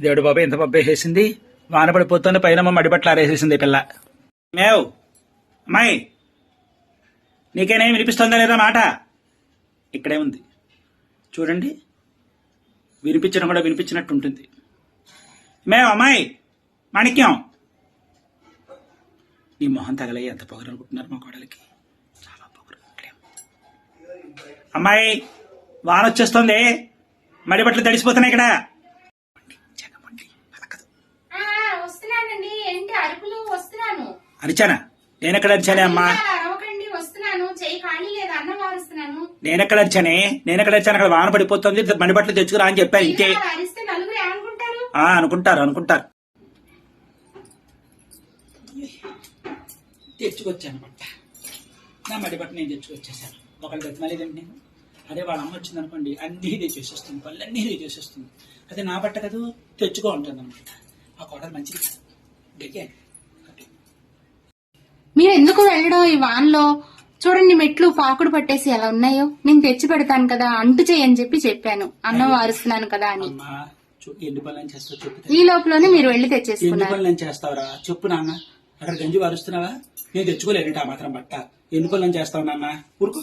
దేవుడు బాబు ఎంత పప్పు వాన పడిపోతుంది పైన మడిబట్లు ఆరేసేసింది పిల్ల. మేవ్ అమ్మాయి నీకేనేం వినిపిస్తుందా లేదా మాట? ఇక్కడే ఉంది. చూడండి వినిపించడం కూడా వినిపించినట్టు ఉంటుంది మేవ్ అమ్మాయి మాణిక్యం. నీ మొహం తగలయ్యి ఎంత పొగరు అనుకుంటున్నారు మా కోడలికి. చాలా పొగరు అమ్మాయి వాన వచ్చేస్తుంది. మడి బట్టలు తడిసిపోతున్నాయి ఇక్కడ. అరుపులు వస్తున్నాను. అరిచానా? నేనెక్కడ అరిచానే అమ్మా? అరవకండి వస్తున్నాను. చెయ్యి ఖాళీ లేదు? అన్నం వారుస్తున్నాను నేనెక్కడ అరిచానే? నేనెక్కడ అరిచాను? అక్కడ వాన పడిపోతుంది. మడి బట్టలు తెచ్చుకురా అని చెప్పాను ఇంకే ఇలా అరిస్తే నలుగురు ఏమనుకుంటారు? ఆ అనుకుంటారు అనుకుంటారు. తెచ్చుకొచ్చాను బట్ట. నా మడి బట్ట నేను తెచ్చుకొచ్చేసాను. ఒకళ్ళు బతిమలేదండి నేను అదే వాళ్ళ అమ్మ వచ్చింది అనుకోండి అన్నీ తెచ్చేసేస్తుంది పళ్ళు అన్నీ తెచ్చేసేస్తుంది అదే నా బట్ట కదా? తెచ్చుకో ఉంటుంది అనమాట ఆ కోడలు మంచిది కాదు. మీరు ఎందుకు వెళ్ళడం ఈ వాన్లో? చూడండి మెట్లు పాకుడు పట్టేసి ఎలా ఉన్నాయో. నేను తెచ్చి పెడతాను కదా అంటు చేయని చెప్పి చెప్పాను. అన్నం వారుస్తున్నాను కదా అని. ఎన్ని పనులు చేస్తావు చెప్పు ఈ లోపలనే మీరు వెళ్ళి ఎన్ని తెచ్చేసుకున్నారు పనులు చేస్తావురా? చెప్పు నాన్న. అక్కడ గంజి వారుస్తున్నావా? నేను తెచ్చుకోలేను ఆ మాత్రం బట్ట. ఎన్ని పనులు చేస్తావు నాన్న? ఊరుకో.